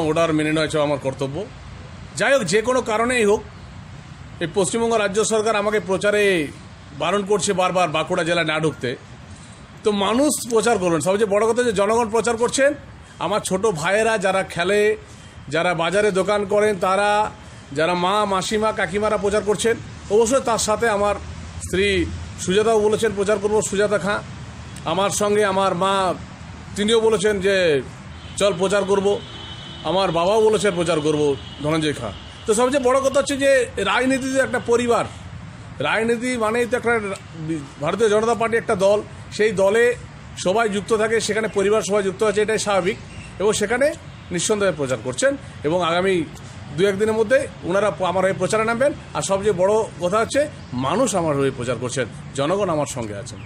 Order মেনে নেওয়া আমার কর্তব্য যাই হোক যে কোনো কারণেই হোক এই পশ্চিমবঙ্গ রাজ্য সরকার আমাকে প্রচারে বারণ করছে বারবার বাঁকুড়া জেলায় না ঢুকতে তো মানুষ প্রচার করবেন সবচেয়ে বড় কথা যে জনগণ প্রচার করছেন আমার ছোট ভাইয়েরা যারা খেলে, যারা বাজারে দোকান করেন, তারা, যারা মা, মাসিমা, কাকিমারা প্রচার করছেন, অবশ্যই তার সাথে আমার স্ত্রী সুজাতাও বলেছেন প্রচার করব, সুজাতা খাঁ। আমার সঙ্গে আমার মা তিনিও বলেছেন যে, চল প্রচার করব। আমার বাবাও বলেছেন প্রচার করব, ধনঞ্জয় খাঁ। তো সবচেয়ে বড় কথা হচ্ছে যে, রাজনীতিতে একটা পরিবার। রাজনীতি মানেই তো একটা, ভারতীয় জনতা পার্টি একটা দল। সেই দলে সবাই যুক্ত থাকে, সেখানে পরিবার সবাই যুক্ত আছে, এটাই স্বাভাবিক। এবং সেখানে নিঃসন্দেহে প্রচার করছেন এবং আগামী দু একদিনের মধ্যে ওনারা আমার হয়ে প্রচারে নামবেন। আর সবচেয়ে বড় কথা হচ্ছে, মানুষ আমার হয়ে প্রচার করছেন, জনগণ আমার সঙ্গে আছেন।